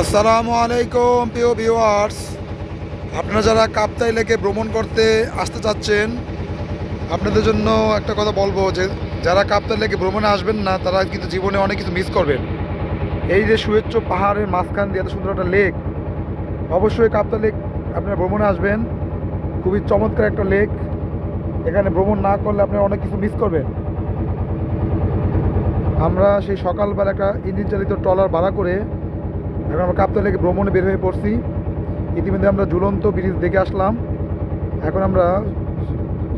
আসসালামু আলাইকুম, প্রিয় ভিউয়ার্স আপনারা যারা কাপ্তাই লেকে ভ্রমণ করতে আসতে চাচ্ছেন, আপনাদের জন্য একটা কথা বলব যে, যারা কাপ্তাই লেকে ভ্রমণে আসবেন না, তারা কিন্তু জীবনে অনেক কিছু মিস করবেন। এই যে সুয়েচ্ছ পাহাড়ের মাঝখান দিয়ে এত সুন্দর একটা লেক অবশ্যই কাপ্তাই লেক আপনারা ভ্রমণে আসবেন। খুবই চমৎকার একটা লেক এখানে ভ্রমণ না করলে আপনারা অনেক কিছু মিস করবেন। আমরা সেই সকালবেলা একটা ইঞ্জিন চালিত ট্রলার ভাড়া করে এখন আমরা কাপ্তাই লেকে ভ্রমণে বের হয়ে পড়ছি। ইতিমধ্যে আমরা ঝুলন্ত ব্রিজ দেখে আসলাম। এখন আমরা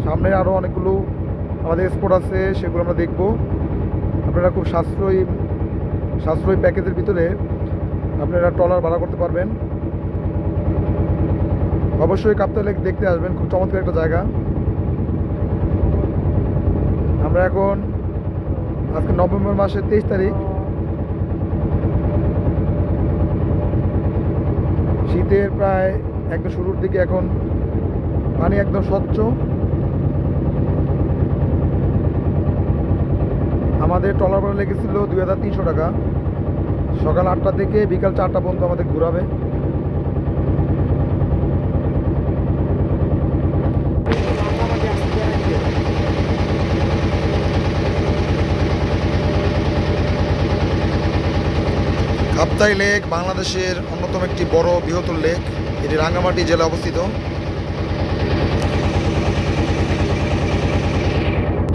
সামনে আরও অনেকগুলো আমাদের স্পট আছে, সেগুলো আমরা দেখব। আপনারা খুব সাশ্রয়ী সাশ্রয়ী প্যাকেজের ভিতরে আপনারা ট্রলার ভাড়া করতে পারবেন। অবশ্যই কাপ্তাই লেক দেখতে আসবেন, খুব চমৎকার একটা জায়গা। আমরা এখন আজকে নভেম্বর মাসের তেইশ তারিখ। শীতের প্রায় একদম শুরুর দিকে এখন পানি একদম স্বচ্ছ। আমাদের ট্রলার ভাড়া লেগেছিল দুই হাজার তিনশো টাকা। সকাল আটটা থেকে বিকাল চারটা পর্যন্ত আমাদের ঘুরাবে। কাপ্তাই লেক বাংলাদেশের অন্যতম একটি বড় বৃহত্তর লেক। এটি রাঙ্গামাটি জেলা অবস্থিত।